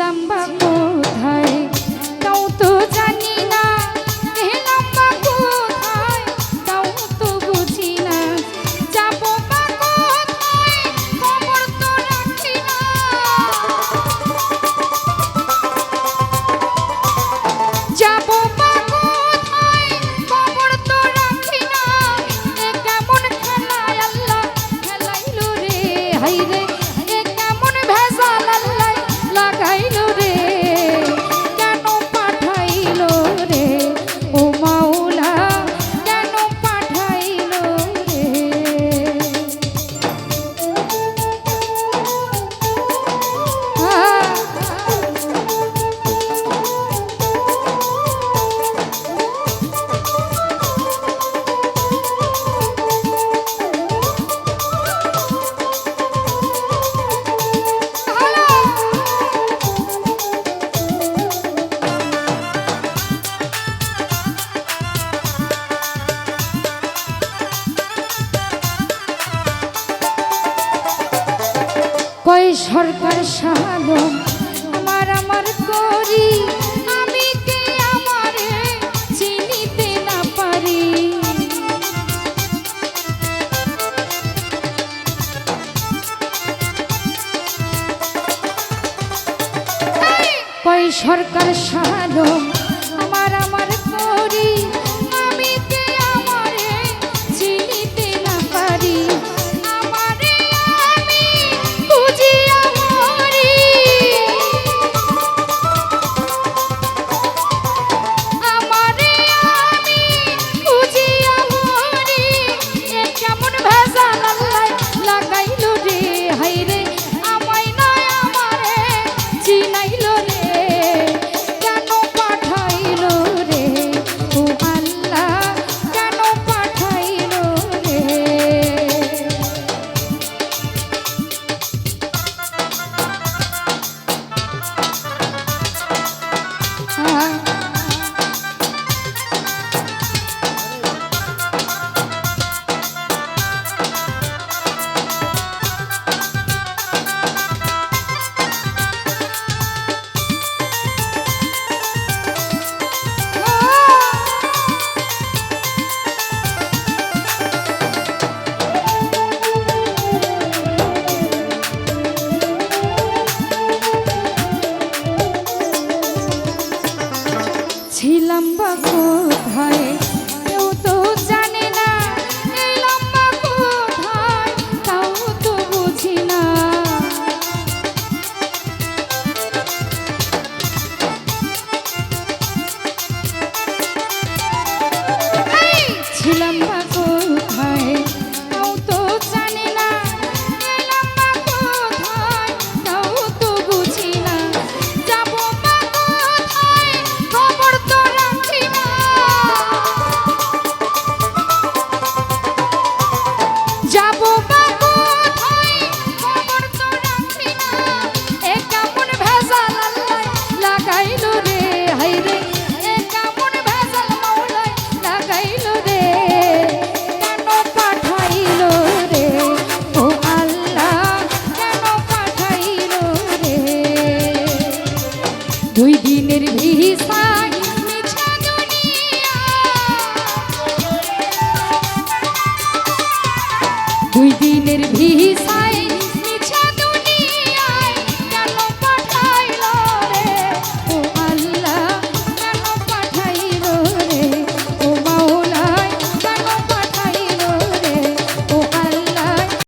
গেলাম বা কোথায়? তাও তো জানি না। গেলাম বা কোথায়? তাও তো বুঝি না। যাব বা কোথায়? খবর তো রাখি না। যাব সরকার সাধু আমার আমার করি। আমি কে আমার চিনিতে না পারি? কই সরকার সাধু